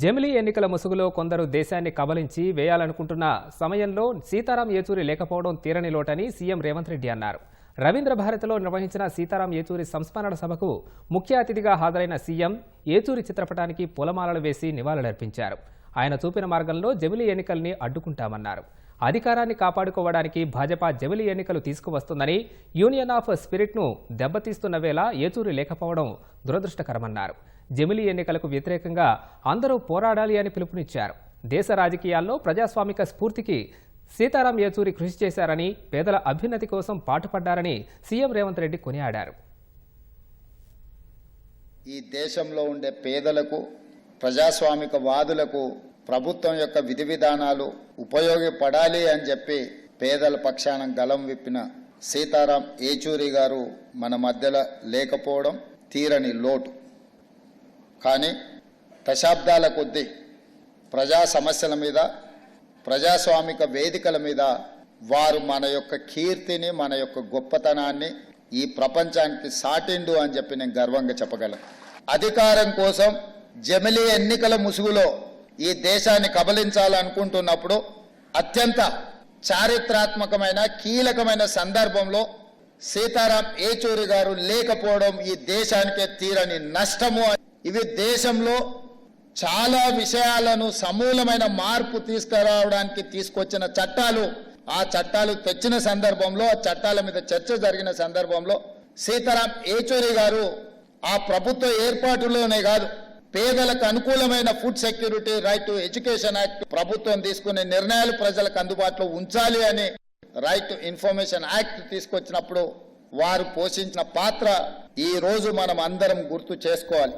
జమిలీ ఎన్నికల ముసుగులో కొందరు దేశాన్ని కబలించి వేయాలనుకుంటున్న సమయంలో సీతారాం ఏచూరి లేకపోవడం తీరని లోటని సీఎం రేవంత్ రెడ్డి అన్నారు. రవీంద్ర భారతిలో నిర్వహించిన సీతారాం ఏచూరి సంస్మరణ సభకు ముఖ్య అతిథిగా హాజరైన సీఎం ఏచూరి చిత్రపటానికి పూలమాలలు వేసి నివాళులర్పించారు. ఆయన చూపిన మార్గంలో జమిలీ ఎన్నికల్ని అడ్డుకుంటామన్నారు. అధికారాన్ని కాపాడుకోవడానికి భాజపా జమిలీ ఎన్నికలు తీసుకువస్తుందని యూనియన్ ఆఫ్ స్పిరిట్ను దెబ్బతీస్తున్న వేళ ఏచూరి లేకపోవడం దురదృష్టకరమన్నారు. జమిలీ ఎన్నికలకు వ్యతిరేకంగా అందరూ పోరాడాలి అని పిలుపునిచ్చారు. దేశ రాజకీయాల్లో ప్రజాస్వామిక స్ఫూర్తికి సీతారాం ఏచూరి కృషి చేశారని పేదల అభ్యున్నతి కోసం పాటుపడ్డారని సీఎం రేవంత్ రెడ్డి కొనియాడారు. ఈ దేశంలో ఉండే పేదలకు ప్రజాస్వామిక వాదులకు ప్రభుత్వం యొక్క విధి విధానాలు ఉపయోగపడాలి అని చెప్పి పేదల పక్షాన గలం విప్పిన సీతారాం ఏచూరి గారు మన మధ్యలో లేకపోవడం తీరని లోటు. కానీ దశాబ్దాల కొద్దీ ప్రజా సమస్యల మీద ప్రజాస్వామిక వేదికల మీద వారు మన యొక్క కీర్తిని మన యొక్క గొప్పతనాన్ని ఈ ప్రపంచానికి సాటిండు అని చెప్పి నేను గర్వంగా చెప్పగలను. అధికారం కోసం జమిలీ ఎన్నికల ముసుగులో ఈ దేశాన్ని కబలించాలనుకుంటున్నప్పుడు అత్యంత చారిత్రాత్మకమైన కీలకమైన సందర్భంలో సీతారాం ఏచూరి గారు లేకపోవడం ఈ దేశానికే తీరని నష్టము ఇది దేశంలో చాలా విషయాలను సమూలమైన మార్పు తీసుకురావడానికి తీసుకొచ్చిన చట్టాలు. ఆ చట్టాలు తెచ్చిన సందర్భంలో ఆ చట్టాల మీద చర్చ జరిగిన సందర్భంలో సీతారాం ఏచూరి గారు ఆ ప్రభుత్వ ఏర్పాటులోనే కాదు పేదలకు అనుకూలమైన food security right to education act ప్రభుత్వం తీసుకునే నిర్ణయాలు ప్రజలకు అందుబాటులో ఉంచాలి అని రైట్ టు ఇన్ఫర్మేషన్ యాక్ట్ తీసుకొచ్చినప్పుడు వారు పోషించిన పాత్ర ఈ రోజు మనం అందరం గుర్తు చేసుకోవాలి.